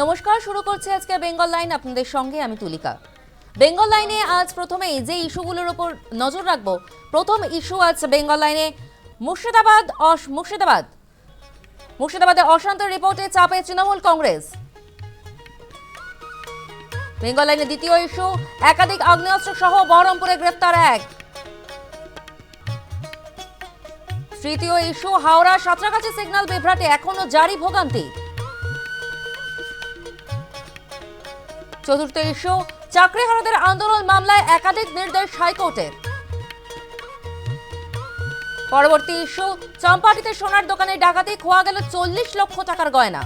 নমস্কার, শুরু করছি আজকে বেঙ্গল লাইন। আপনাদের সঙ্গে আমি তুলিকা। বেঙ্গল লাইনে আজ প্রথমেই যে ইস্যুগুলোর ওপর নজর রাখব, প্রথম ইস্যু আজ বেঙ্গল লাইনে মুর্শিদাবাদ মুর্শিদাবাদ। মুর্শিদাবাদে অশান্ত রিপোর্টে চাপে তৃণমূল কংগ্রেস। বেঙ্গল লাইনে দ্বিতীয় ইস্যু, একাধিক আগ্নেয়াস্ত্র সহ বহরমপুরে গ্রেফতার এক। তৃতীয় ইস্যু, হাওড়া সাঁতরাগাছি সিগন্যাল বিভ্রাটে এখনও জারি ভোগান্তি। চতুর্থ ইস্যু, চাকরি চাকরিহারাদের আন্দোলন মামলায় একাধিক নির্দেশ হাইকোর্টের। পরবর্তী ইস্যু, চম্পাটিতে সোনার দোকানে ডাকাতি, খোয়া গেল চল্লিশ লক্ষ টাকার গয়না।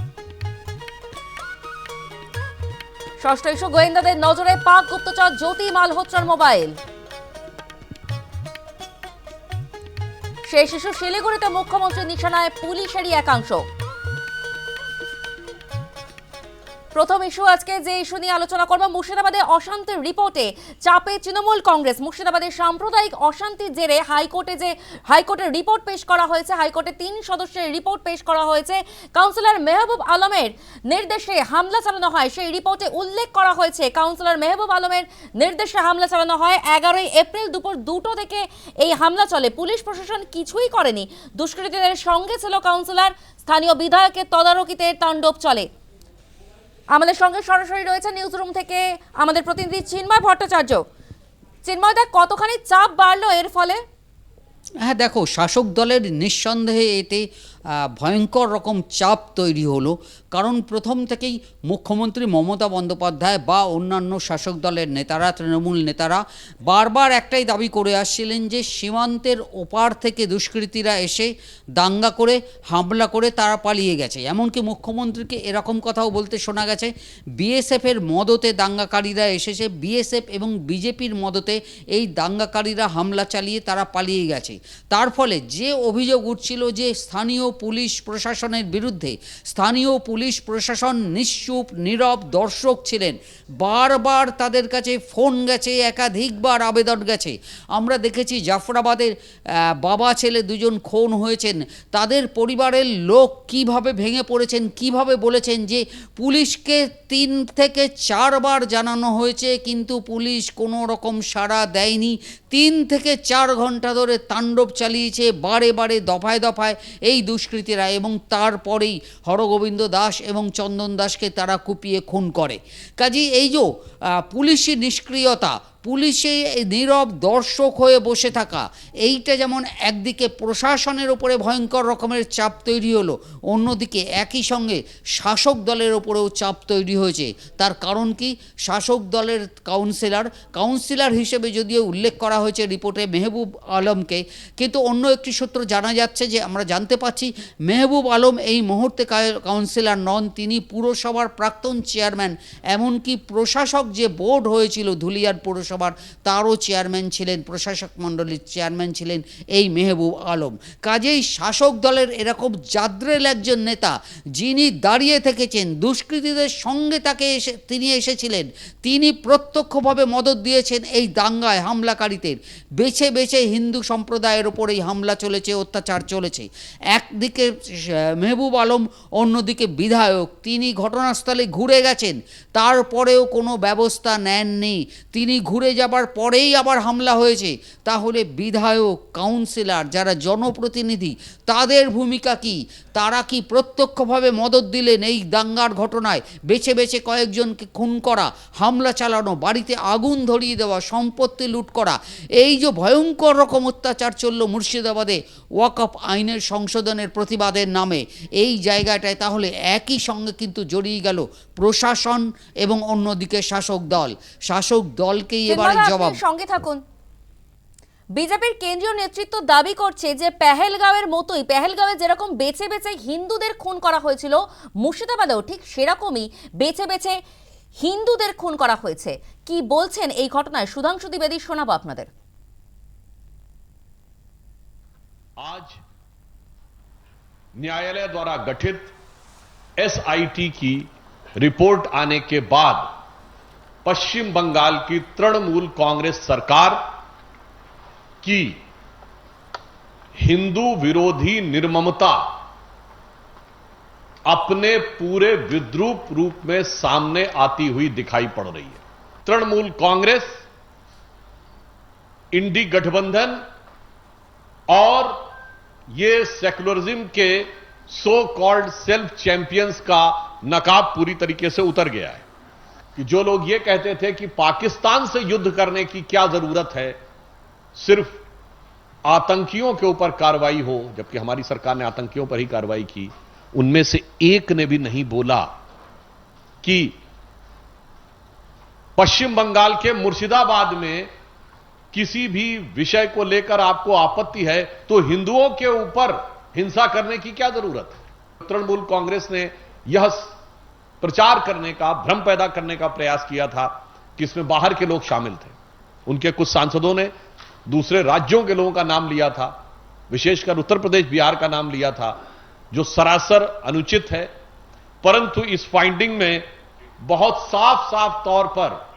ষষ্ঠ ইস্যু, গোয়েন্দাদের নজরে পাক গুপ্তচর জ্যোতি মালহোত্রার মোবাইল। শেষ ইস্যু, শিলিগুড়িতে মুখ্যমন্ত্রী নিশানায় পুলিশেরই একাংশ। প্রথম ইস্যু আজকে যে ইস্যু নিয়ে আলোচনা করব, মুর্শিদাবাদে অশান্তির রিপোর্টে চাপে তৃণমূল কংগ্রেস। মুর্শিদাবাদের সাম্প্রদায়িক অশান্তির জেরে হাইকোর্টে যে হাইকোর্টের রিপোর্ট পেশ করা হয়েছে, হাইকোর্টে তিন সদস্যের রিপোর্ট পেশ করা হয়েছে, কাউন্সিলর মেহবুব আলমের নির্দেশে হামলা চালানো হয়, সেই রিপোর্টে উল্লেখ করা হয়েছে, কাউন্সিলর মেহবুব আলমের নির্দেশে হামলা চালানো হয়। এগারোই এপ্রিল দুপুর দুটো থেকে এই হামলা চলে। পুলিশ প্রশাসন কিছুই করেনি। দুষ্কৃতীদের সঙ্গে ছিল কাউন্সিলর। স্থানীয় বিধায়কের তদারকিতে তাণ্ডব চলে। আমাদের সঙ্গে সরাসরি রয়েছে নিউজ রুম থেকে আমাদের প্রতিনিধি চিন্ময় ভট্টাচার্য। চিন্ময় দেখ কতখানি চাপ বাড়লো এর ফলে? হ্যাঁ দেখো, শাসক দলের নিঃসন্দেহে এতে ভয়ঙ্কর রকম চাপ তৈরি হলো। কারণ প্রথম থেকেই মুখ্যমন্ত্রী মমতা বন্দ্যোপাধ্যায় বা অন্যান্য শাসক দলের নেতারা, তৃণমূল নেতারা বারবার একটাই দাবি করে আসছিলেন যে, সীমান্তের ওপার থেকে দুষ্কৃতীরা এসে দাঙ্গা করে, হামলা করে তারা পালিয়ে গেছে। এমনকি মুখ্যমন্ত্রীকে এরকম কথাও বলতে শোনা গেছে, বিএসএফের মদতে দাঙ্গাকারীরা এসেছে, বিএসএফ এবং বিজেপির মদতে এই দাঙ্গাকারীরা হামলা চালিয়ে তারা পালিয়ে গেছে। তার ফলে যে অভিযোগ উঠছিল যে, স্থানীয় পুলিশ প্রশাসনের বিরুদ্ধে। স্থানীয় পুলিশ প্রশাসন নিশ্চুপ, নীরব দর্শক ছিলেন। বারবার তাদের কাছে ফোন গেছে, একাধিকবার আবেদন গেছে। আমরা দেখেছি জাফরাবাদের বাবা ছেলে দুজন খুন হয়েছেন। তাদের পরিবারের লোক কীভাবে ভেঙে পড়েছেন, কীভাবে বলেছেন যে পুলিশকে তিন থেকে চারবার জানানো হয়েছে, কিন্তু পুলিশ কোনো রকম সাড়া দেয়নি। তিন থেকে চার ঘণ্টা ধরে তাণ্ডব চালিয়েছে বারে বারে, দফায় দফায় এই দুষ্কৃতীরা এবং তারপরেই হরগোবিন্দ দাস এবং চন্দন দাসকে তারা কুপিয়ে খুন করে। কাজী এই যে পুলিশি নিষ্ক্রিয়তা পুলিশে নীরব দর্শক হয়ে বসে থাকা। এইটা যেমন একদিকে প্রশাসনের ওপরে ভয়ঙ্কর রকমের চাপ তৈরি হলো, অন্যদিকে একই সঙ্গে শাসক দলের ওপরেও চাপ তৈরি হয়েছে। তার কারণ কি? শাসক দলের কাউন্সিলর কাউন্সিলর হিসেবে যদিও উল্লেখ করা হয়েছে রিপোর্টে মেহবুব আলমকে, কিন্তু অন্য একটি সূত্র জানা যাচ্ছে যে আমরা জানতে পাচ্ছি, মেহবুব আলম এই মুহূর্তে কাউন্সিলর নন, তিনি পুরসভার প্রাক্তন চেয়ারম্যান এমনকি প্রশাসক যে বোর্ড হয়েছিল ধুলিয়ার পৌরসভার তারও চেয়ারম্যান ছিলেন, প্রশাসক মণ্ডলীর চেয়ারম্যান ছিলেন এই মেহবুব আলম। কাজেই শাসক দলের এরকম জাদ্রেল একজন নেতা, যিনি দাঁড়িয়ে থেকেছেন, দুষ্কৃতীদের সঙ্গে তাকে এসে, তিনি এসেছিলেন, তিনি প্রত্যক্ষভাবে মদত দিয়েছেন এই দাঙ্গায় হামলাকারীদের। বেছে বেছে হিন্দু সম্প্রদায়ের ওপর এই হামলা চলেছে, অত্যাচার চলেছে। একদিকে মেহবুব আলম, অন্যদিকে বিধায়ক। তিনি ঘটনাস্থলে ঘুরে গেছেন, তারপরেও কোনো ব্যবস্থা নেননি। তিনি ঘুরে যাবার পরেই আবার হামলা হয়েছে। তাহলে বিধায়ক কাউন্সিলর যারা জনপ্রতিনিধি, তাদের ভূমিকা কি? তারা কি প্রত্যক্ষভাবে মদত দিলেন এই দাঙ্গার ঘটনায়? বেছে বেছে কয়েকজনকে খুন করা, হামলা চালানো, বাড়িতে আগুন ধরিয়ে দেওয়া, সম্পত্তি লুট করা, এই যে ভয়ঙ্কর রকম অত্যাচার চলল মুর্শিদাবাদে, ওয়াকফ আইনের সংশোধনের প্রতিবাদের নামে, এই জায়গাটায় তাহলে একই সঙ্গে কিন্তু জড়িয়ে গেল প্রশাসন এবং অন্যদিকে শাসক দল। শাসক দলকেই এবারে চিন্ময়দা, জবাব আপনি সঙ্গে থাকুন বিজেপির কেন্দ্রীয় নেতৃত্ব দাবি করছে যে পেহেলগাঁওয়ের মতোই পেহেলগাঁওয়ে যেরকম বেছে বেছে হিন্দুদের খুন করা হয়েছিল মুর্শিদাবাদেও ঠিক সেরকমই বেছে বেছে হিন্দুদের খুন করা হয়েছে কি বলছেন এই ঘটনায় সুধাংশু দ্বিবেদী শোনাবো আপনাদের आज न्यायालय द्वारा गठित एसआईटी की रिपोर्ट आने के बाद पश्चिम बंगाल की तृणमूल कांग्रेस सरकार की हिंदू विरोधी निर्ममता अपने पूरे विद्रूप रूप में सामने आती हुई दिखाई पड़ रही है। तृणमूल कांग्रेस, इंडी गठबंधन और ये सेक्युलरिज्म के सो कॉल्ड सेल्फ चैंपियंस का नकाब पूरी तरीके से उतर गया है। कि जो लोग ये कहते थे कि पाकिस्तान से युद्ध करने की क्या ज़रूरत है, सिर्फ़ आतंकियों के ऊपर कार्रवाई हो, जबकि हमारी सरकार ने आतंकियों पर ही कार्रवाई की, उनमें से एक ने भी नहीं बोला कि पश्चिम बंगाल के मुर्शिदाबाद में किसी भी विषय को लेकर आपको आपत्ति है तो हिंदुओं के ऊपर हिंसा करने की क्या ज़रूरत है? तृणमूल कांग्रेस ने यह प्रचार करने का, भ्रम पैदा करने का प्रयास किया था कि इसमें बाहर के लोग शामिल थे। उनके कुछ सांसदों ने दूसरे राज्यों के लोगों का नाम लिया था, विशेषकर उत्तर प्रदेश, बिहार का नाम लिया था, जो सरासर अनुचित है। परंतु इस फाइंडिंग में बहुत साफ़ साफ़ तौर पर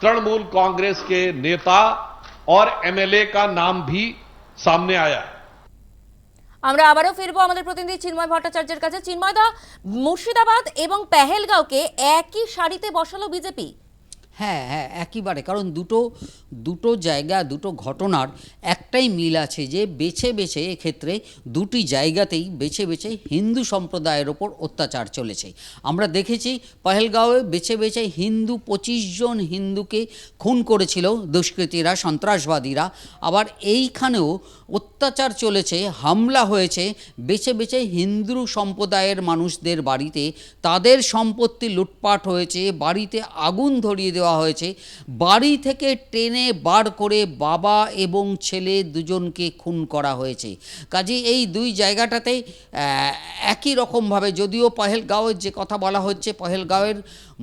तृणमूल कांग्रेस के नेता और एमएलए का नाम भी सामने आया है। আমরা আবারও ফিরবো আমাদের প্রতিনিধি চিন্ময় ভট্টাচার্যের কাছে। চিন্ময়দা মুর্শিদাবাদ এবং পেহেলগাঁওকে একই সারিতে বসালো বিজেপি। হ্যাঁ হ্যাঁ একইবারে। কারণ দুটো দুটো জায়গা, দুটো ঘটনার একটাই মিল আছে যে বেছে বেছে এক্ষেত্রে দুটি জায়গাতেই বেছে বেছে হিন্দু সম্প্রদায়ের ওপর অত্যাচার চলেছে। আমরা দেখেছি পহেলগাঁওয়ে বেছে বেছে হিন্দু পঁচিশ জন হিন্দুকে খুন করেছিল দুষ্কৃতীরা, সন্ত্রাসবাদীরা। আবার এইখানেও অত্যাচার চলেছে, হামলা হয়েছে, বেছে বেছে হিন্দু সম্প্রদায়ের মানুষদের বাড়িতে তাদের সম্পত্তি লুটপাট হয়েছে, বাড়িতে আগুন ধরিয়ে দেওয়া হয়েছে। বাড়ি থেকে টেনে বার করে বাবা এবং ছেলে দুজনকে খুন করা হয়েছে। কাজে এই দুই জায়গাটাতে একই রকমভাবে যদিও পহেলগাঁওয়ের যে কথা বলা হচ্ছে, পহেলগাঁওয়ের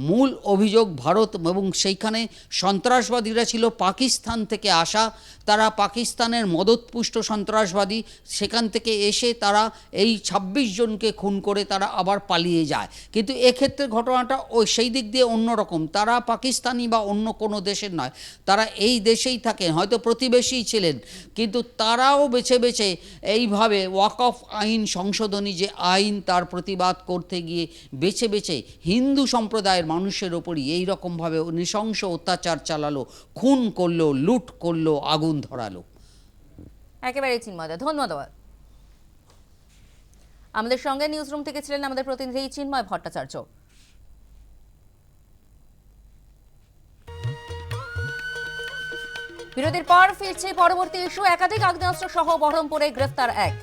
মূল অভিযোগ ভারত এবং সেইখানে সন্ত্রাসবাদীরা ছিল পাকিস্তান থেকে আসা। তারা পাকিস্তানের মদতপুষ্ট সন্ত্রাসবাদী। সেখান থেকে এসে তারা এই ২৬ জনকে খুন করে তারা আবার পালিয়ে যায়। কিন্তু এক্ষেত্রে ঘটনাটা ওই সেই দিক দিয়ে অন্যরকম। তারা পাকিস্তানি বা অন্য কোনো দেশের নয়। তারা এই দেশেই থাকেন হয়তো প্রতিবেশী ছিলেন। কিন্তু তারাও বেছে বেছে এইভাবে ওয়াক অফ আইন সংশোধনী যে আইন তার প্রতিবাদ করতে গিয়ে বেছে বেছে হিন্দু সম্প্রদায়ের মানুষের ওপরই এই রকমভাবে নৃশংস অত্যাচার চালালো, খুন করল, লুট করল, আগুন ধরালো। একেবারে চিন্ময়দা ধন্যবাদ। আমাদের সঙ্গে নিউজ রুম থেকে ছিলেন আমাদের প্রতিনিধি চিন্ময় ভট্টাচার্য। বিরতির পর ফিরছে পরবর্তী ইস্যু একাধিক আগ্নেয়াস্ত্র সহ বহরমপুরে গ্রেফতার এক।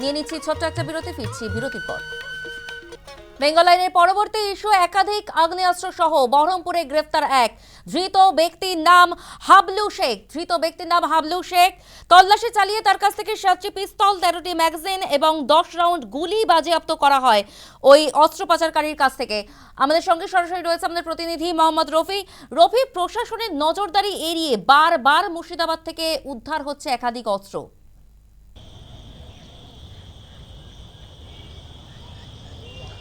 নিয়ে নিচ্ছি ছোট্ট একটা বিরতি, ফিরছি বিরতির পর। বেঙ্গল লাইনের পরবর্তী ইস্যু একাধিক আগ্নেয়াস্ত্র সহ বহরমপুরে গ্রেফতার এক। ধৃত ব্যক্তির নাম হাবলু শেখ। ধৃত ব্যক্তির নাম হাবলু শেখ। তল্লাশি চালিয়ে তার কাছ থেকে সাতটি পিস্তল, তেরোটি ম্যাগাজিন এবং দশ রাউন্ড গুলি বাজেয়াপ্ত করা হয় ওই অস্ত্র পাচারকারীর কাছ থেকে। আমাদের সঙ্গে সরাসরি রয়েছে আমাদের প্রতিনিধি মোহাম্মদ রফি। রফি, প্রশাসনের নজরদারি এড়িয়ে বারবার মুর্শিদাবাদ থেকে উদ্ধার হচ্ছে একাধিক অস্ত্র।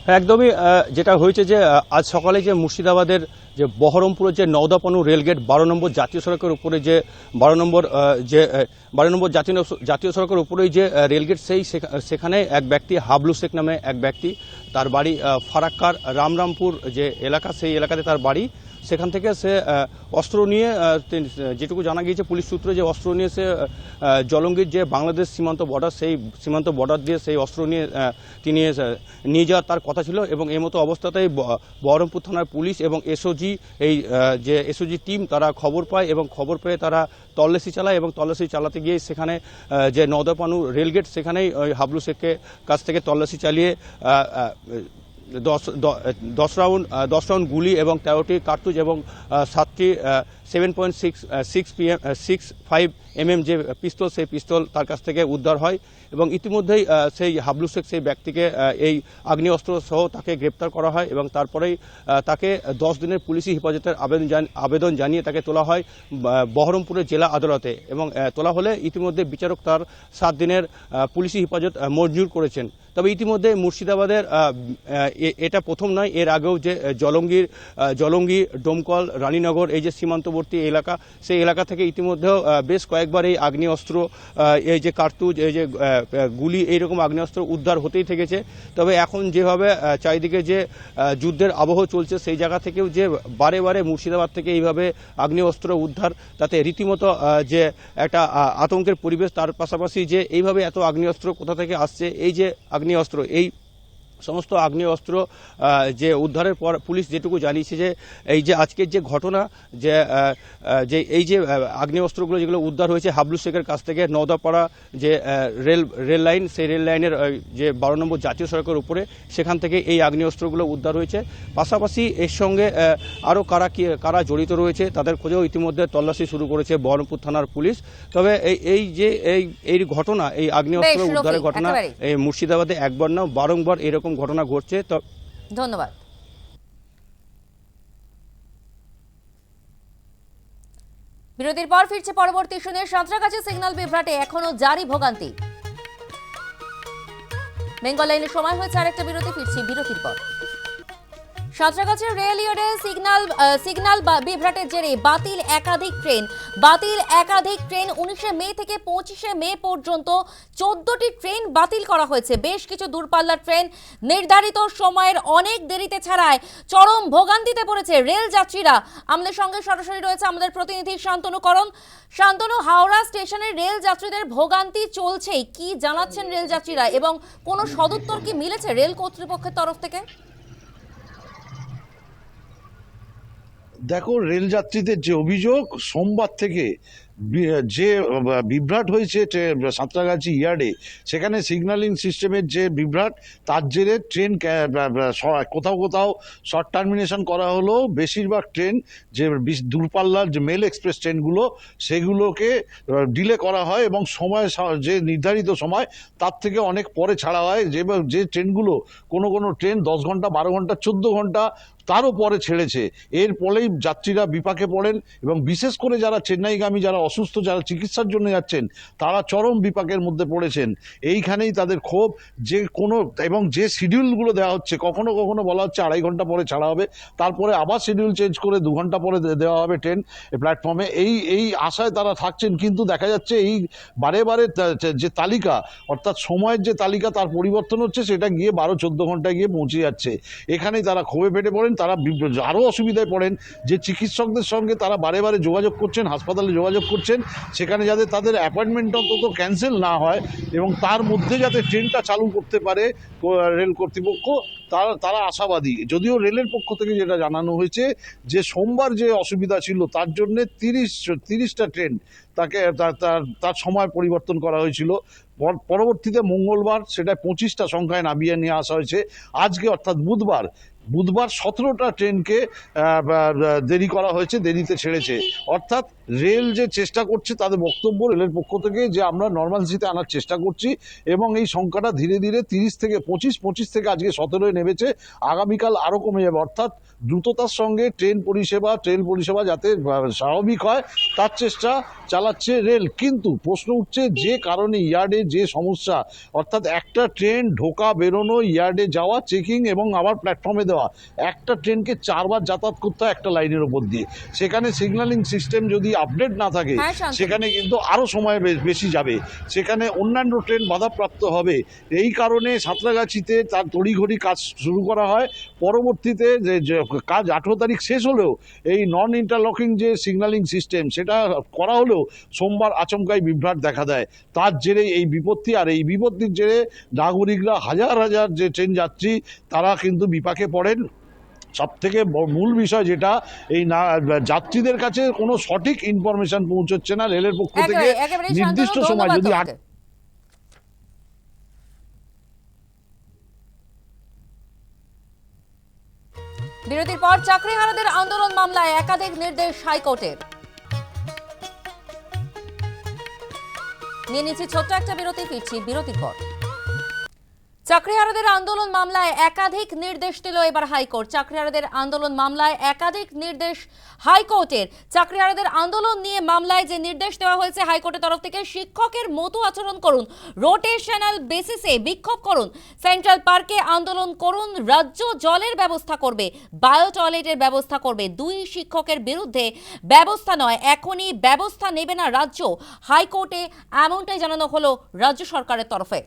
একদমই যেটা হয়েছে যে আজ সকালে যে মুর্শিদাবাদের যে বহরমপুরের যে নওদাপানু রেলগেট বারো নম্বর জাতীয় সড়কের উপরে যে, বারো নম্বর যে বারো নম্বর জাতীয় জাতীয় সড়কের উপরেই যে রেলগেট সেই সেখা- সেখানে এক ব্যক্তি, হাবলু শেখ নামে এক ব্যক্তি, তার বাড়ি ফারাক্কার রামরামপুর যে এলাকা, সেই এলাকাতে তার বাড়ি সেখান থেকে সে অস্ত্র নিয়ে যেটুকু জানা গিয়েছে পুলিশ সূত্রে যে অস্ত্র নিয়ে সে জলঙ্গির যে বাংলাদেশ সীমান্ত বর্ডার সেই সীমান্ত বর্ডার দিয়ে সেই অস্ত্র নিয়ে তিনি নিয়ে যাওয়ার তার কথা ছিল এবং এই মতো অবস্থাতেই বহরমপুর থানার পুলিশ এবং এসওজি এই যে এসওজি টিম তারা খবর পায় এবং খবর পেয়ে তারা তল্লাশি চালায় এবং তল্লাশি চালাতে গিয়ে সেখানে যে নদাপানু রেলগেট সেখানেই হাবলু শেখকে কাছ থেকে তল্লাশি চালিয়ে দশ দশ রাউন্ড দশ রাউন্ড গুলি এবং তেরোটি কার্তুজ এবং সাতটি seven point six six PM six five MM যে পিস্তল, সেই পিস্তল তার কাছ থেকে উদ্ধার হয় এবং ইতিমধ্যেই সেই হাবলু শেখ সেই ব্যক্তিকে এই আগ্নেয়াস্ত্র সহ তাকে গ্রেপ্তার করা হয় এবং তারপরেই তাকে দশ দিনের পুলিশি হেফাজতের আবেদন আবেদন জানিয়ে তাকে তোলা হয় বহরমপুরের জেলা আদালতে এবং তোলা হলে ইতিমধ্যে বিচারক তার সাত দিনের পুলিশি হেফাজত মঞ্জুর করেছেন। তবে ইতিমধ্যে মুর্শিদাবাদের এটা প্রথম নয়, এর আগেও যে জলঙ্গির জলঙ্গি, ডোমকল, রানীনগর, এই যে সীমান্তবর্তী এলাকা, সেই এলাকা থেকে ইতিমধ্যেও বেশ কয়েকবার এই আগ্নেয়াস্ত্র এই যে কার্তুজ, এই যে গুলি, এইরকম আগ্নেয়াস্ত্র উদ্ধার হতেই থেকেছে। তবে এখন যেভাবে চারিদিকে যে যুদ্ধের আবহ চলছে, সেই জায়গা থেকেও যে, বারে বারে মুর্শিদাবাদ থেকে এইভাবে আগ্নেয়াস্ত্র উদ্ধার, তাতে রীতিমতো যে, একটা আতঙ্কের পরিবেশ, তার পাশাপাশি যে, এইভাবে এত আগ্নেয়াস্ত্র কোথা থেকে আসছে, এই যে আগ্নেয়াস্ত্র এই সমস্ত আগ্নেয়াস্ত্র আহ, যে উদ্ধারের পর পুলিশ যেটুকু জানিয়েছে যে এই যে আজকের যে ঘটনা যে যে এই যে আহ, আগ্নেয়াস্ত্রগুলো যেগুলো উদ্ধার হয়েছে হাবলু শেখের কাছ থেকে নওদাপাড়া যে রেল রেল লাইন সেই রেল লাইনের যে বারো নম্বর জাতীয় সড়কের উপরে সেখান থেকে এই আগ্নেয়াস্ত্রগুলো উদ্ধার হয়েছে। পাশাপাশি এর সঙ্গে আরও কারা কি কারা জড়িত রয়েছে তাদের খোঁজেও ইতিমধ্যে তল্লাশি শুরু করেছে বহরমপুর থানার পুলিশ। তবে এই এই যে এই এই ঘটনা এই আগ্নেয়াস্ত্র বেশ, রফিক, উদ্ধারের ঘটনা এই মুর্শিদাবাদে একবার না বারংবার এরকম ঘটনা ঘটছে, তো ধন্যবাদ। বিরতির পর ফিরছে পরবর্তী শুনে সাঁতরাগাছি সিগন্যাল বিভ্রাটে, এখনও জারি ভোগান্তি। বেঙ্গল লাইনের সময় হয়েছে আরেকটা বিরতি, ফিরছি বিরতির পর। সাঁতরাগাছির রেল ইয়ার্ডে সিগন্যাল বা- বিভ্রাটের জেরে বাতিল একাধিক ট্রেন। বাতিল একাধিক ট্রেন উনিশে মে থেকে পঁচিশে মে পর্যন্ত চোদ্দটি ট্রেন বাতিল করা হয়েছে। বেশ কিছু দূরপাল্লার ট্রেন নির্ধারিত সময়ের অনেক দেরিতে ছাড়ায় চরম ভোগান্তিতে পড়েছে রেল যাত্রীরা। আমাদের সঙ্গে সরাসরি রয়েছে আমাদের প্রতিনিধি শান্তনু করণ। শান্তনু, হাওড়া স্টেশনের রেল যাত্রীদের ভোগান্তি চলছেই। কি জানাচ্ছেন রেল যাত্রীরা এবং কোনো সদুত্তর কি মিলেছে রেল কর্তৃপক্ষের তরফ থেকে? দেখো রেল যাত্রীদের যে অভিযোগ, সোমবার থেকে যে বিভ্রাট হয়েছে সাঁতরাগাছি ইয়ার্ডে, সেখানে সিগন্যালিং সিস্টেমের যে বিভ্রাট, তার জেরে ট্রেন কোথাও কোথাও শর্ট টার্মিনেশন করা হলো। বেশিরভাগ ট্রেন যে দূরপাল্লার যে মেল এক্সপ্রেস ট্রেনগুলো, সেগুলোকে ডিলে করা হয় এবং সময় যে নির্ধারিত সময়, তার থেকে অনেক পরে ছাড়া হয়। যে যে ট্রেনগুলো, কোনো কোনো ট্রেন দশ ঘণ্টা, বারো ঘণ্টা, চোদ্দ ঘণ্টা তারও পরে ছেড়েছে। এর ফলেই যাত্রীরা বিপাকে পড়েন এবং বিশেষ করে যারা চেন্নাইগামী, যারা অসুস্থ, যারা চিকিৎসার জন্য যাচ্ছেন, তারা চরম বিপাকের মধ্যে পড়েছেন। এইখানেই তাদের ক্ষোভ, যে কোনো এবং যে শিডিউলগুলো দেওয়া হচ্ছে, কখনো কখনো বলা হচ্ছে আড়াই ঘণ্টা পরে ছাড়া হবে, তারপরে আবার শিডিউল চেঞ্জ করে দু ঘণ্টা পরে দেওয়া হবে ট্রেন প্ল্যাটফর্মে। এই এই আশায় তারা থাকছেন, কিন্তু দেখা যাচ্ছে এই বারে বারে যে তালিকা, অর্থাৎ সময়ের যে তালিকা তার পরিবর্তন হচ্ছে, সেটা গিয়ে বারো, চোদ্দ ঘন্টায় গিয়ে পৌঁছে যাচ্ছে। এখানেই তারা ক্ষোভে ফেটে পড়েন। তারা আরও অসুবিধায় পড়েন, যে চিকিৎসকদের সঙ্গে তারা বারে বারে যোগাযোগ করছেন, হাসপাতালে যোগাযোগ করছেন, সেখানে যাতে তাদের অ্যাপয়েন্টমেন্ট অন্তত ক্যান্সেল না হয় এবং তার মধ্যে যাতে ট্রেনটা চালু করতে পারে রেল কর্তৃপক্ষ, তারা তারা আশাবাদী। যদিও রেলের পক্ষ থেকে যেটা জানানো হয়েছে যে সোমবার যে অসুবিধা ছিল, তার জন্য তিরিশ, তিরিশটা ট্রেন তাকে, তার- সময় পরিবর্তন করা হয়েছিল। পর- পরবর্তীতে মঙ্গলবার সেটা পঁচিশটা সংখ্যায় নামিয়ে নিয়ে আসা হয়েছে। আজকে অর্থাৎ বুধবার বুধবার সতেরোটা ট্রেনকে দেরি করা হয়েছে, দেরিতে ছেড়েছে। অর্থাৎ রেল যে চেষ্টা করছে, তাদের বক্তব্য রেলের পক্ষ থেকে যে আমরা নর্মালসিতে আনার চেষ্টা করছি এবং এই সংখ্যাটা ধীরে ধীরে তিরিশ থেকে পঁচিশ পঁচিশ থেকে আজকে সতেরোয় নেমেছে, আগামীকাল আরও কমে যাবে। অর্থাৎ দ্রুততার সঙ্গে ট্রেন পরিষেবা ট্রেন পরিষেবা যাতে স্বাভাবিক হয়, তার চেষ্টা চালাচ্ছে রেল। কিন্তু প্রশ্ন উঠছে যে কারণে ইয়ার্ডে যে সমস্যা, অর্থাৎ একটা ট্রেন ঢোকা, বেরোনো, ইয়ার্ডে যাওয়া, চেকিং এবং আবার প্ল্যাটফর্মে দেওয়া। একটা ট্রেনকে চারবার যাতায়াত করতে হয় একটা লাইনের ওপর দিয়ে। সেখানে সিগন্যালিং সিস্টেম যদি আপডেট না থাকে হ্যাঁ, সেখানে কিন্তু আরও সময় বেশি যাবে। সেখানে অন্যান্য ট্রেন বাধাপ্রাপ্ত হবে। এই কারণে সাঁতরাগাছিতে তার তড়িঘড়ি কাজ শুরু করা হয়। পরবর্তীতে যে কাজ আঠেরো তারিখ শেষ হলেও এই নন ইন্টারলকিং যে সিগন্যালিং সিস্টেম সেটা করা হলেও সোমবার আচমকাই বিভ্রাট দেখা দেয়। তার জেরে এই বিপত্তি আর এই বিপত্তির জেরে নাগরিকরা হাজার হাজার যে ট্রেন যাত্রী তারা কিন্তু বিপাকে পড়েন সব থেকে মূল বিষয় যেটা এই না যাত্রীদের কাছে কোনো সঠিক ইনফরমেশন পৌঁছচ্ছে না রেলের পক্ষ থেকে নির্দিষ্ট সময়। যদি বিরতির পর চাকরিহারাদের আন্দোলন মামলায় একাধিক নির্দেশ হাইকোর্টের। নিয়ে নিচ্ছি ছোট্ট একটা বিরতি ফিরছি বিরতির পর। চাকরিহারাদের আন্দোলন মামলায় একাধিক নির্দেশ দিল এবার হাইকোর্ট। চাকরিহারাদের আন্দোলন মামলায় একাধিক নির্দেশ হাইকোর্টের। চাকরিহারাদের আন্দোলন নিয়ে মামলায় যে নির্দেশ দেওয়া হয়েছে হাইকোর্টের তরফ থেকে, শিক্ষকের মতো আচরণ করুন, রোটেশনাল বেসিসে বিক্ষোভ করুন। সেন্ট্রাল পার্কে আন্দোলন করুন, রাজ্য জলের ব্যবস্থা করবে, বায়ো টয়লেটের ব্যবস্থা করবে। দুই শিক্ষকের বিরুদ্ধে ব্যবস্থা নয়, এখনই ব্যবস্থা নেবে না রাজ্য। হাইকোর্টে এমনটাই জানানো হলো রাজ্য সরকারের তরফে।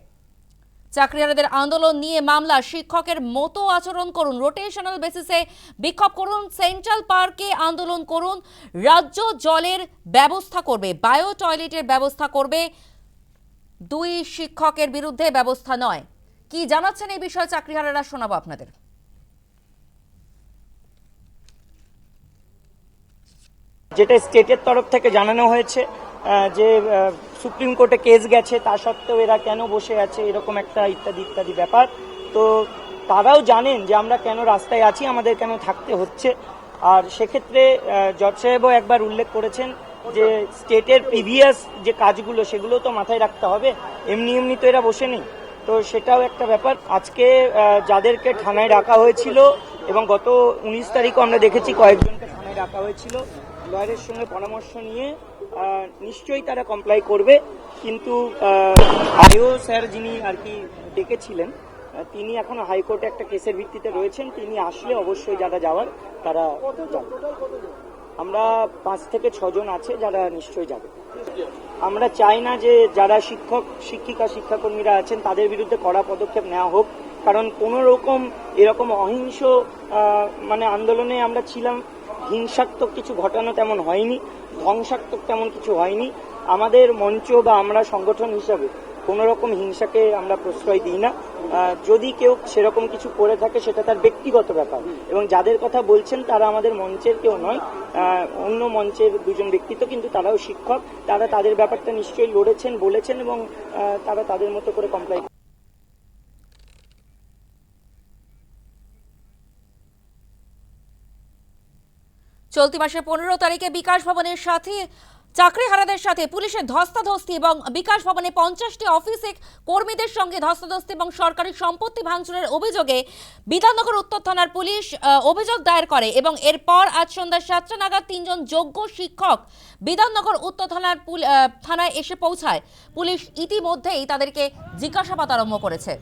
চাকরিহারাদের আন্দোলন নিয়ে মামলা, শিক্ষকের মতো আচরণ করুন রোটেশনাল বেসিসে বিক্ষোভ করুন সেন্ট্রাল পার্কে আন্দোলন করুন, রাজ্য জলের ব্যবস্থা করবে বায়ো টয়লেটের ব্যবস্থা করবে, দুই শিক্ষকের বিরুদ্ধে ব্যবস্থা নয়। কি জানাচ্ছেন এই বিষয়ে চাকরিহারারা শোনাবো আপনাদের। যেটা স্টেটের তরফ থেকে জানানো হয়েছে যে সুপ্রিম কোর্টে কেস গেছে, তা সত্ত্বেও এরা কেন বসে আছে, এরকম একটা ইত্যাদি ইত্যাদি ব্যাপার। তো তারাও জানেন যে আমরা কেন রাস্তায় আছি, আমাদের কেন থাকতে হচ্ছে। আর সেক্ষেত্রে জজ সাহেবও একবার উল্লেখ করেছেন যে, স্টেটের প্রিভিয়াস যে কাজগুলো, সেগুলো তো মাথায় রাখতে হবে। এমনি এমনি তো এরা বসে নেই। তো সেটাও একটা ব্যাপার। আজকে যাদেরকে থানায় রাখা হয়েছিল এবং গত উনিশ তারিখও আমরা দেখেছি, কয়েকজনকে থানায় রাখা হয়েছিল। লয়ারের সঙ্গে পরামর্শ নিয়ে নিশ্চয়ই তারা কমপ্লাই করবে। কিন্তু আইও স্যার যিনি আর কি ডেকেছিলেন তিনি এখন হাইকোর্টে একটা কেসের ভিত্তিতে রয়েছেন। তিনি আসলে অবশ্যই যারা যাওয়ার, তারা আমরা পাঁচ থেকে ছজন আছে যারা নিশ্চয়ই যাবে। আমরা চাই না যে যারা শিক্ষক, শিক্ষিকা, শিক্ষাকর্মীরা আছেন, তাদের বিরুদ্ধে কড়া পদক্ষেপ নেওয়া হোক। কারণ কোনো রকম এরকম অহিংস মানে আন্দোলনে আমরা ছিলাম হিংসাত্মক কিছু ঘটানো তেমন হয়নি, ধ্বংসাত্মক তেমন কিছু হয়নি। আমাদের মঞ্চ বা আমরা সংগঠন হিসাবে কোনো রকম হিংসাকে আমরা প্রশ্রয় দিই না। যদি কেউ সেরকম কিছু করে থাকে, সেটা তার ব্যক্তিগত ব্যাপার। এবং যাদের কথা বলছেন, তারা আমাদের মঞ্চের কেউ নয়। অন্য মঞ্চের দুজন ব্যক্তিত্ব কিন্তু তারাও শিক্ষক। তারা তাদের ব্যাপারটা নিশ্চয়ই লড়েছেন, বলেছেন এবং তারা তাদের মতো করে কমপ্লাই চলতি মাসের পনেরো তারিখে বিকাশ ভবনের সাথে চাকরি চাকরিহারাদের সাথে পুলিশের ধস্তাধস্তি এবং বিকাশ ভবনে পঞ্চাশটি অফিসে কর্মীদের সঙ্গে ধস্তাধস্তি এবং সরকারি সম্পত্তি ভাঙচুরের অভিযোগে বিধাননগর উত্তর থানার পুলিশ অভিযোগ দায়ের করে এবং এরপর আজ সন্ধ্যা সাতটা নাগাদ তিনজন যোগ্য শিক্ষক বিধাননগর উত্তর থানার থানায় এসে পৌঁছায়। পুলিশ ইতিমধ্যেই তাদেরকে জিজ্ঞাসাবাদ আরম্ভ করেছে।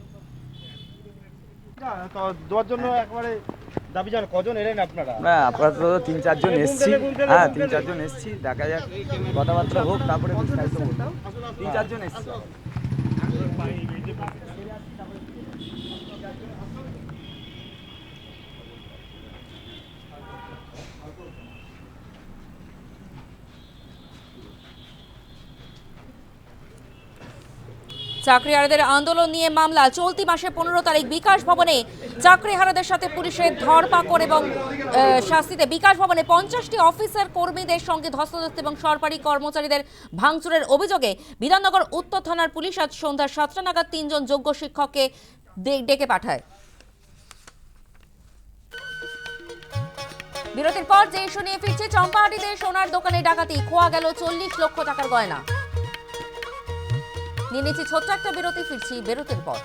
দেওয়ার জন্য একবারে কজন এলেন আপনারা? না আপাতত তিন চারজন এসছি। হ্যাঁ তিন চারজন এসছি দেখা যাক কথাবার্তা হোক তারপরে। তিন চারজন এসছি। চাকরিহারাদের আন্দোলন নিয়ে মামলা। চলতি মাসে পনেরো তারিখ বিকাশ ভবনে চাকরিহারাদের সাথে পুলিশের ধরপাকড় এবং শাস্তিতে বিকাশ ভবনে পঞ্চাশটি অফিসার কর্মীদের সঙ্গে ধস্তাধস্তি এবং সরকারি কর্মচারীদের ভাঙচুরের অভিযোগে বিধাননগর উত্তর থানার পুলিশ আজ সন্ধ্যা সাতটা নাগাদ তিনজন যোগ্য শিক্ষককে ডেকে পাঠায়। বিরতির পর যে ইস্যু নিয়ে ফিরছে চম্পাহাটিতে সোনার দোকানে ডাকাতি। খোয়া গেল চল্লিশ লক্ষ টাকার গয়না। নিয়ে নিচ্ছি ছোট্ট একটা বিরতি, ফিরছি বিরতির পর।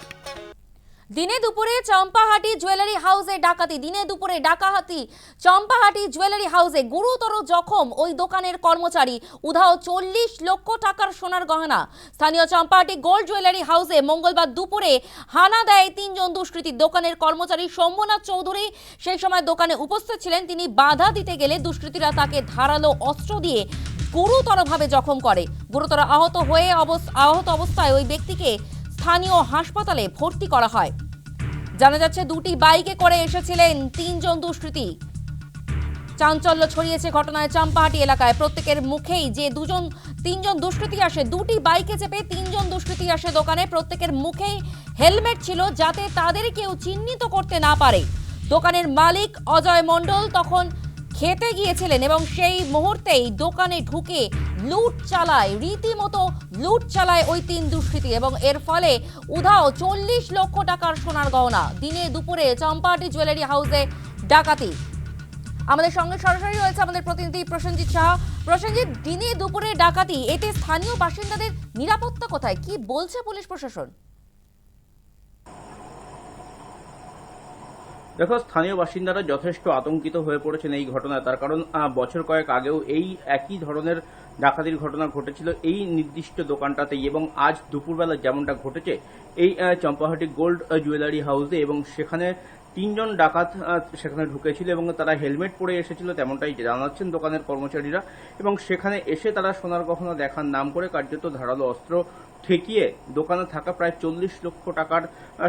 দিনে দুপুরে চম্পাহাটি জুয়েলারি হাউসে ডাকাতি, দিনে দুপুরে ডাকাহাতি, চম্পাহাটি জুয়েলারি হাউসে গুরুতর জখম ওই দোকানের কর্মচারী। উধাও চল্লিশ লক্ষ টাকার সোনার গহনা। স্থানীয় চম্পাহাটি গোল্ড জুয়েলারি হাউসে মঙ্গলবার দুপুরে হানা দেয় তিনজন দুষ্কৃতী। দোকানের কর্মচারী শম্ভুনাথ চৌধুরী, সেই সময় দোকানে উপস্থিত ছিলেন। তিনি বাধা দিতে গেলে দুষ্কৃতীরা তাকে ধারালো অস্ত্র দিয়ে গুরুতরভাবে জখম করে। গুরুতর আহত হয়ে আহত অবস্থায় ওই ব্যক্তিকে স্থানীয় হাসপাতালে ভর্তি করা হয়। জানা যাচ্ছে দুটি বাইকে করে এসেছিলেন তিনজন দুষ্কৃতী। চাঞ্চল্য ছড়িয়েছে ঘটনায় চাম্পাহাটি এলাকায়। প্রত্যেকের মুখেই যে দুজন তিনজন দুষ্কৃতী আসে, দুটি বাইকে চেপে তিনজন দুষ্কৃতী আসে দোকানে। প্রত্যেকের মুখেই হেলমেট ছিল যাতে তাদের কেউ চিহ্নিত করতে না পারে। দোকানের মালিক অজয় মণ্ডল তখন খেতে গিয়েছিলেন এবং সেই মুহূর্তেই দোকানে ঢুকে লুট চালায়, রীতিমতো লুট চালায় ওই তিন দুষ্কৃতী এবং এর ফলে উধাও চল্লিশ লক্ষ টাকার সোনার গহনা। দিনে দুপুরে চম্পাটি জুয়েলারি হাউসে ডাকাতি। আমাদের সঙ্গে সরাসরি রয়েছে আমাদের প্রতিনিধি প্রসেনজিৎ সাহা। প্রসেনজিৎ, দিনে দুপুরে ডাকাতি, এতে স্থানীয় বাসিন্দাদের নিরাপত্তা কোথায়? কি বলছে পুলিশ প্রশাসন? দেখো, স্থানীয় বাসিন্দারা যথেষ্ট আতঙ্কিত হয়ে পড়েছেন এই ঘটনায়। তার কারণ বছর কয়েক আগেও এই একই ধরনের ডাকাতির ঘটনা ঘটেছিল এই নির্দিষ্ট দোকানটাতেই এবং আজ দুপুরবেলা যেমনটা ঘটেছে, এই চম্পাহাটি গোল্ড জুয়েলারি হাউসে এবং সেখানে তিনজন ডাকাত সেখানে ঢুকেছিল এবং তারা হেলমেট পরে এসেছিল তেমনটাই জানাচ্ছেন দোকানের কর্মচারীরা এবং সেখানে এসে তারা সোনার গহনা দেখার নাম করে কার্যত ধারালো অস্ত্র ঠেকিয়ে দোকানে থাকা প্রায় চল্লিশ লক্ষ টাকার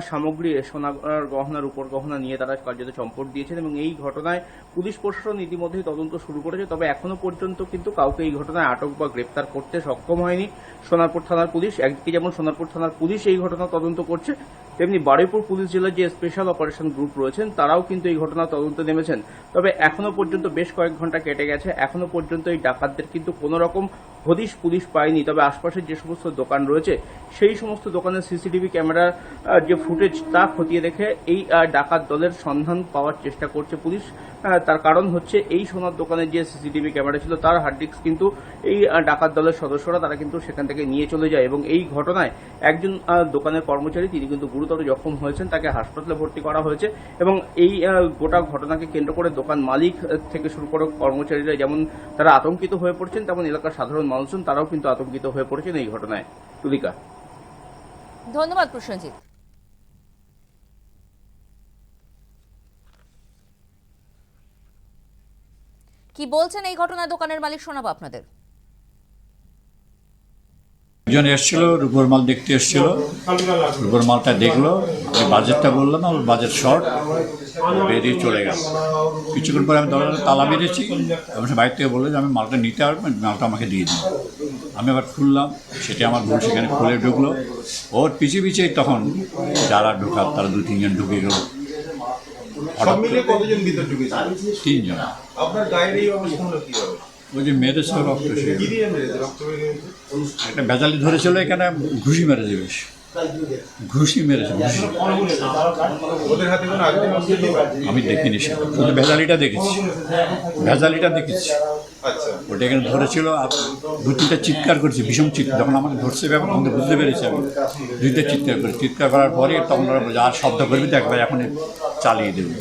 সামগ্রী সোনার গহনার উপর গহনা নিয়ে তারা কার্যত চম্পট দিয়েছেন এবং এই ঘটনায় পুলিশ প্রশাসন ইতিমধ্যেই তদন্ত শুরু করেছে। তবে এখনও পর্যন্ত কিন্তু কাউকে এই ঘটনায় আটক বা গ্রেপ্তার করতে সক্ষম হয়নি। সোনারপুর থানার পুলিশ, একদিকে যেমন সোনারপুর থানার পুলিশ এই ঘটনা তদন্ত করছে তেমনি বারুইপুর পুলিশ জেলার যে স্পেশাল অপারেশন গ্রুপ রয়েছেন, তারাও কিন্তু এই ঘটনা তদন্তে নেমেছেন। তবে এখনও পর্যন্ত বেশ কয়েক ঘণ্টা কেটে গেছে। এখনও পর্যন্ত এই ডাকাতদের কিন্তু কোনো রকম হদিশ পুলিশ পায়নি। তবে আশপাশের যে সমস্ত দোকান রয়েছে, সেই সমস্ত দোকানের সিসিটিভি ক্যামেরার যে ফুটেজ, তা খতিয়ে দেখে এই ডাকাত দলের সন্ধান পাওয়ার চেষ্টা করছে পুলিশ। তার কারণ হচ্ছে এই সোনার দোকানে যে সিসিটিভি ক্যামেরা ছিল, তার হার্ড ডিস্ক কিন্তু এই ডাকাত দলের সদস্যরা তারা কিন্তু সেখান থেকে নিয়ে চলে যায় এবং এই ঘটনায় একজন দোকানের কর্মচারী, তিনি কিন্তু গুরুতর জখম হয়েছেন, তাকে হাসপাতালে ভর্তি করা হয়েছে এবং এই গোটা ঘটনাকে কেন্দ্র করে দোকান মালিক থেকে শুরু করে কর্মচারীরা যেমন তারা আতঙ্কিত হয়ে পড়ছেন, তেমন এলাকার সাধারণ মানুষজন তারাও কিন্তু আতঙ্কিত হয়ে পড়ছেন এই ঘটনায়। তুলিকা। ধন্যবাদ প্রসেনজিৎ। কি বলছেন এই ঘটনায় দোকানের মালিক শোনাবো আপনাদের। একজন এসেছিল, রূপোর মাল দেখতে এসেছিল। রূপোর মালটা দেখল, আমি বাজেটটা বললাম ওর বাজেট শর্ট, বেরিয়ে চলে গেল। কিছুক্ষণ পরে আমি দরজাটা তালা বেরিয়েছি এবং সে বাইরে থেকে বলল যে, আমি মালটা নিতে পারব মালটা আমাকে দিয়ে দিন। আমি আবার খুললাম, সেটা আমার ভুল সেখানে খুলে ঢুকলো। ওর পিছে পিছিয়ে তখন যারা ঢোকার, তারা দু তিনজন ঢুকে গেল। হঠাৎ করে কতজন ভিতর ঢুকেছে তিনজন। আপনার গায়ের এই অবস্থা হলো কীভাবে ওই যে মেরেছে রক্ত সে কি দিয়ে মেরেছে? রক্ত বেরিয়ে গেছে? একটা ভেজালি ধরেছিল এখানে ঘুষি মেরেছে বেশ। ঘুষি মেরেছে? আমি দেখিনি সেটা। শুধু ভেজালিটা দেখেছি। ভেজালিটা দেখেছি। আচ্ছা। ওটা এখানে ধরেছিল আর দু তিনটা চিৎকার করেছে ভীষণ চিৎকার। যখন আমাকে ধরছে ব্যাপার তখন বুঝতে পেরেছি আমি। দুইটা চিৎকার করে চিৎকার করার পরে তখন ওরা বলছে, আর শব্দ করবি তো একবার এখন চালিয়ে দেবে।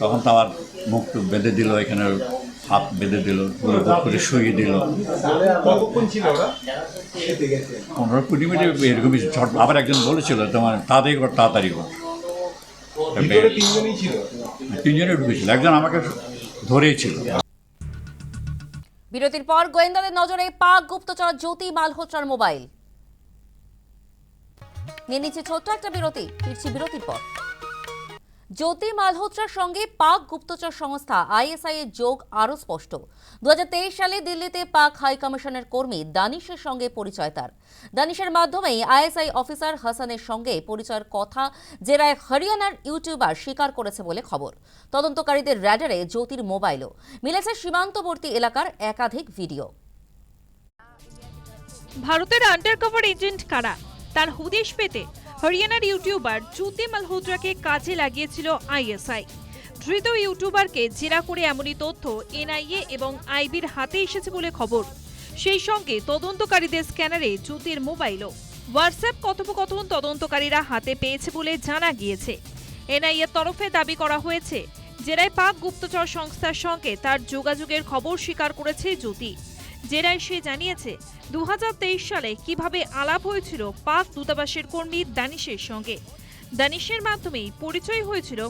তখন তো আমার মুখ বেঁধে দিল এখানে হাত বেঁধে দিল বুক করে শুয়ে দিল। কতক্ষণ ছিল ওরা? পনেরো কুড়ি মিনিট এরকমই ঝট আবার একজন বলেছিল তোমার তাড়াতাড়ি কর তাড়াতাড়ি কর। তিনজনই তিনজনে ঢুকেছিল একজন আমাকে ধরেই ছিল। বিরতির পর গোয়েন্দাদের নজরে পাক গুপ্তচর জ্যোতি মালহোত্রার মোবাইল। নিয়ে নিচ্ছে ছোট্ট একটা বিরতি ফিরছি বিরতির পর। জ্যোতি মালহোত্রার সঙ্গে পাক গুপ্তচর সংস্থা আইএসআই এর যোগ আরও স্পষ্ট। দু হাজার তেইশ সালে দিল্লিতে পাক হাই কমিশনের কর্মী দানিশের সঙ্গে পরিচয় তার। দানিশের মাধ্যমেই আইএসআই অফিসার হাসানের সঙ্গে পরিচয়ের কথা জেরায় হরিয়ানার ইউটিউবার স্বীকার করেছে বলে খবর। তদন্তকারীদের র্যাডারে জ্যোতির মোবাইলও। মিলেছে সীমান্তবর্তী এলাকার একাধিক ভিডিও। ভারতের আন্ডারকভার এজেন্ট কারা? তার হুদিশ পেতে হরিয়ানার ইউটিউবার জ্যোতি মালহোত্রাকে কাজে লাগিয়েছিল আইএসআই। ধৃত ইউটিউবারকে জেরা করে এমনই তথ্য এনআইএ এবং আইবির হাতে এসেছে বলে খবর। সেই সঙ্গে তদন্তকারীদের স্ক্যানারে জ্যোতির মোবাইলও। হোয়াটসঅ্যাপ কথোপকথন তদন্তকারীরা হাতে পেয়েছে বলে জানা গিয়েছে। এনআইএর তরফে দাবি করা হয়েছে, জেরায় পাক গুপ্তচর সংস্থার সঙ্গে তার যোগাযোগের খবর স্বীকার করেছে জ্যোতি। জেরায় সে জানিয়েছে দু হাজার তেইশ সালে কীভাবে আলাপ হয়েছিল পাক দূতাবাসের কর্মী দানিশের সঙ্গে। দানিশের মাধ্যমেই পরিচয় হয়েছিল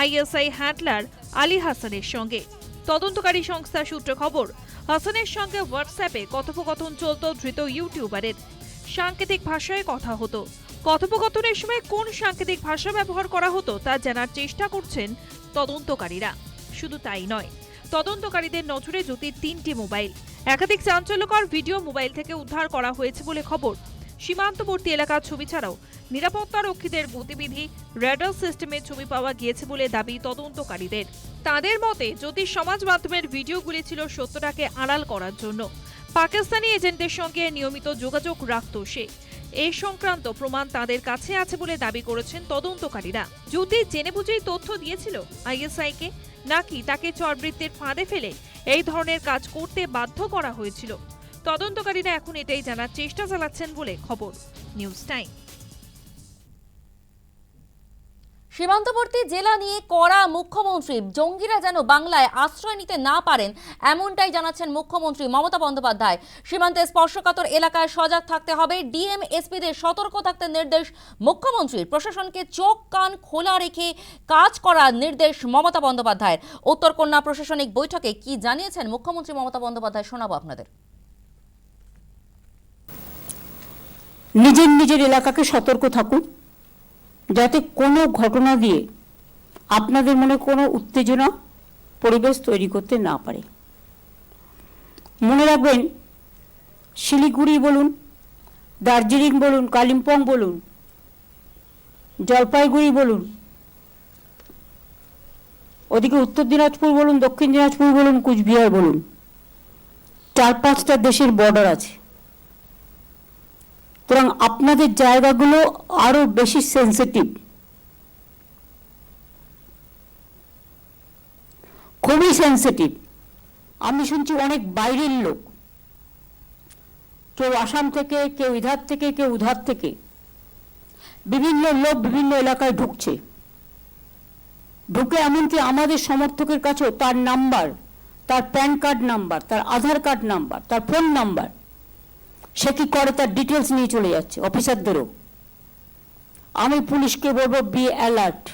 আইএসআই হ্যান্ডলার আলী হাসানের সঙ্গে। তদন্তকারী সংস্থার সূত্র খবর, হাসানের সঙ্গে হোয়াটসঅ্যাপে কথোপকথন চলত ধৃত ইউটিউবারের। সাংকেতিক ভাষায় কথা হতো। কথোপকথনের সময় কোন সাংকেতিক ভাষা ব্যবহার করা হতো তা জানার চেষ্টা করছেন তদন্তকারীরা। শুধু তাই নয়, তদন্তকারীদের নজরে জ্যোতির তিনটি মোবাইল। একাধিক চাঞ্চল্যকর ভিডিও মোবাইল থেকে উদ্ধার করা হয়েছে বলে খবর। সীমান্তবর্তী এলাকার ছবি ছাড়াও নিরাপত্তা রক্ষীদের গতিবিধি রেডার সিস্টেমে ছবি পাওয়া গিয়েছে বলে দাবি তদন্তকারীদের। তাদের মতে যদি সমাজ মাধ্যমের ভিডিওগুলি ছিল সত্যটাকে আড়াল করার জন্য। পাকিস্তানি এজেন্টদের সঙ্গে নিয়মিত যোগাযোগ রাখত সে। এই সংক্রান্ত প্রমাণ তাদের কাছে আছে বলে দাবি করেছেন তদন্তকারীরা। যদি জেনে বুঝেই তথ্য দিয়েছিল আইএসআইকে। নাকি তাকে চরবৃত্তের ফাঁদে ফেলে এই ধরনের কাজ করতে বাধ্য করা হয়েছিল? তদন্তকারীরা এখন এটাই জানার চেষ্টা চালাচ্ছেন বলে খবর। News time. সীমান্তবর্তী জেলা নিয়ে কড়া মুখ্যমন্ত্রী জঙ্গিরা যেন বাংলায় আশ্রয় নিতে না পারেন, এমনটাই জানাচ্ছেন মুখ্যমন্ত্রী মমতা বন্দ্যোপাধ্যায়। সীমান্তে স্পর্শকাতর এলাকায় সজাগ থাকতে হবে ডিএম এসপিদের সতর্ক থাকতে নির্দেশ মুখ্যমন্ত্রীর। প্রশাসনকে চোখ, কান খোলা রেখে কাজ করার নির্দেশ মমতা বন্দ্যোপাধ্যায়ের। উত্তরকন্যা প্রশাসনিক বৈঠকে কি জানিয়েছেন মুখ্যমন্ত্রী মমতা বন্দ্যোপাধ্যায় শোনাবো আপনাদের। নিজের নিজের এলাকাকে সতর্ক থাকুন যাতে কোনো ঘটনা দিয়ে আপনাদের মনে কোনো উত্তেজনা পরিবেশ তৈরি করতে না পারে। মনে রাখবেন, শিলিগুড়ি বলুন, দার্জিলিং বলুন, কালিম্পং বলুন, জলপাইগুড়ি বলুন, ওদিকে উত্তর দিনাজপুর বলুন, দক্ষিণ দিনাজপুর বলুন, কুচবিহার বলুন, চার পাঁচটা দেশের বর্ডার আছে। সুতরাং আপনাদের জায়গাগুলো আরও বেশি সেন্সিটিভ খুবই সেন্সিটিভ আমি শুনছি অনেক বাইরের লোক। কেউ আসাম থেকে, কেউ ইধার থেকে, কেউ উধার থেকে। বিভিন্ন লোক বিভিন্ন এলাকায় ঢুকছে। ঢুকে এমনকি আমাদের সমর্থকের কাছেও তার নাম্বার তার প্যান কার্ড নাম্বার তার আধার কার্ড নাম্বার তার ফোন নাম্বার সে কি করে তার ডিটেলস নিয়ে চলে যাচ্ছে? অফিসারদেরও। আমি পুলিশকে বলব বি অ্যালার্ট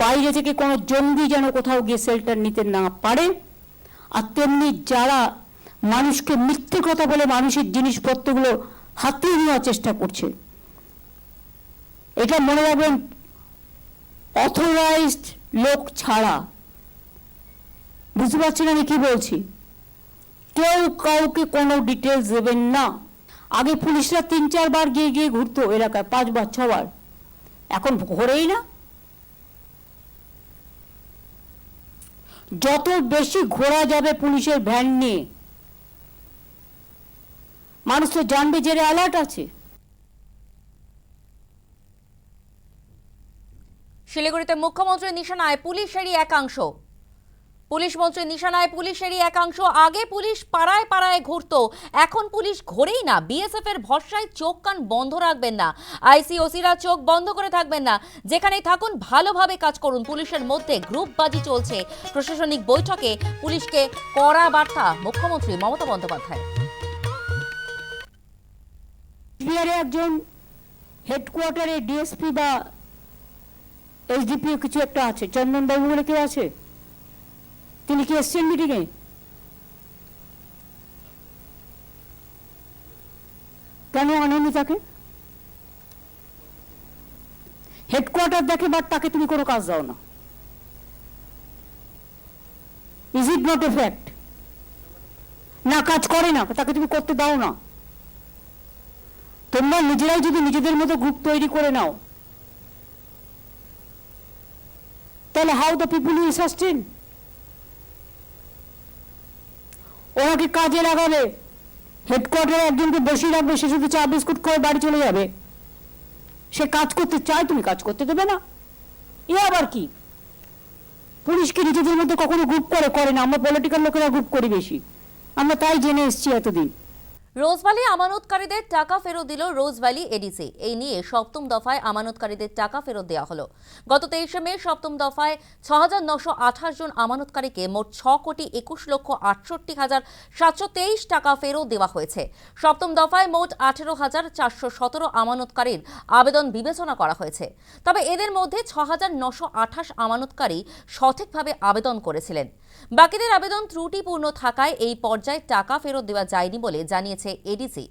বাইরে থেকে কোনো জঙ্গি যেন কোথাও গিয়ে শেল্টার নিতে না পারে। আর তেমনি যারা মানুষকে মিথ্যে কথা বলে মানুষের জিনিসপত্রগুলো হাতিয়ে নেওয়ার চেষ্টা করছে, এটা মনে রাখবেন অথরাইজড লোক ছাড়া। বুঝতে পারছেন আমি কি বলছি? কেউ কাউকে কোনো ডিটেলস দেবেন না। আগে পুলিশরা তিন চারবার গিয়ে গিয়ে ঘুরতো এলাকায় পাঁচবার ছবার এখন ঘোরেই না। যত বেশি ঘোরা যাবে পুলিশের ভ্যান নিয়ে, মানুষ তো জানবে যে অ্যালার্ট আছে। শিলিগুড়িতে মুখ্যমন্ত্রীর নিশানায় পুলিশেরই একাংশ। পুলিশ মন্ত্রী নিশানায় পুলিশেরই একাংশ। আগে পুলিশ পাড়ায় পাড়ায় ঘুরত, এখন পুলিশ ঘোরেই না। বিএসএফ এর ভরসায় চোখ কান বন্ধ রাখবেন না। আইসিওসিরা চোখ বন্ধ করে থাকবেন না। যেখানেই থাকুন, ভালোভাবে কাজ করুন। পুলিশের মধ্যে গ্রুপবাজি চলছে। প্রশাসনিক বৈঠকে পুলিশকে কড়া বার্তা, মুখ্যমন্ত্রী মমতা বন্দ্যোপাধ্যায়। একজন হেডকোয়ার্টারে ডিএসপি বা এসডিপি কিছু একটা আছে। চন্দনবাবু বলে কেউ আছে? তিনি কি এসছেন মিটিংয়ে কেন আনেনি তাকে? হেডকোয়ার্টার দেখে বাট তাকে তুমি কোনো কাজ দাও না। Is it not a fact না, কাজ করে না, তাকে তুমি করতে দাও না। তোমরা নিজেরাই যদি নিজেদের মতো গ্রুপ তৈরি করে নাও, তাহলে how the people will sustain ওনাকে কাজে লাগাবে হেডকোয়ার্টারে একজনকে বসিয়ে রাখবে, সে শুধু চা বিস্কুট করে বাড়ি চলে যাবে। সে কাজ করতে চায়, তুমি কাজ করতে দেবে না। এ আবার কি? পুলিশকে নিজেদের মধ্যে কখনো গ্রুপ করে করে না। আমরা পলিটিক্যাল লোকেরা গ্রুপ করি বেশি। আমরা তাই জেনে এসছি এতদিন। রোজভ্যালি আমানতকারীদের টাকা ফেরত দিল রোজভ্যালি এডিসি। এই নিয়ে সপ্তম দফায় আমানতকারীদের টাকা ফেরত দেওয়া হলো। গত তেইশে মে সপ্তম দফায় ছ হাজার নশো আঠাশ জন আমানতকারীকে মোট ছ কোটি একুশ লক্ষ আটষট্টি হাজার সাতশো তেইশ টাকা ফেরত দেওয়া হয়েছে। সপ্তম দফায় মোট আঠেরো হাজার চারশো সতেরো আমানতকারীর আবেদন বিবেচনা করা হয়েছে। তবে এদের মধ্যে ছ হাজার নশো আঠাশ আমানতকারী সঠিকভাবে আবেদন করেছিলেন। বাকিদের আবেদন ত্রুটিপূর্ণ থাকায় এই পর্যায়ে টাকা ফেরত দেওয়া যায়নি বলে জানিয়েছে এডিসি।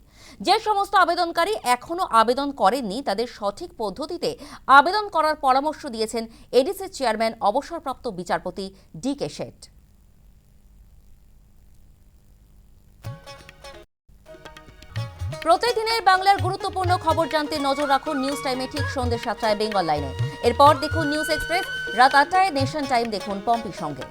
যে সমস্ত আবেদনকারী এখনও আবেদন করেননি, তাদের সঠিক পদ্ধতিতে আবেদন করার পরামর্শ দিয়েছেন এডিসির চেয়ারম্যান অবসরপ্রাপ্ত বিচারপতি ডি কে শেঠ। প্রতিদিনের বাংলার গুরুত্বপূর্ণ খবর জানতে নজর রাখুন নিউজ টাইমে ঠিক সন্ধ্যে সাতটায় বেঙ্গল লাইনে। এরপর দেখুন নিউজ এক্সপ্রেস, রাত আটটায় নেশন টাইম দেখুন পম্পির সঙ্গে।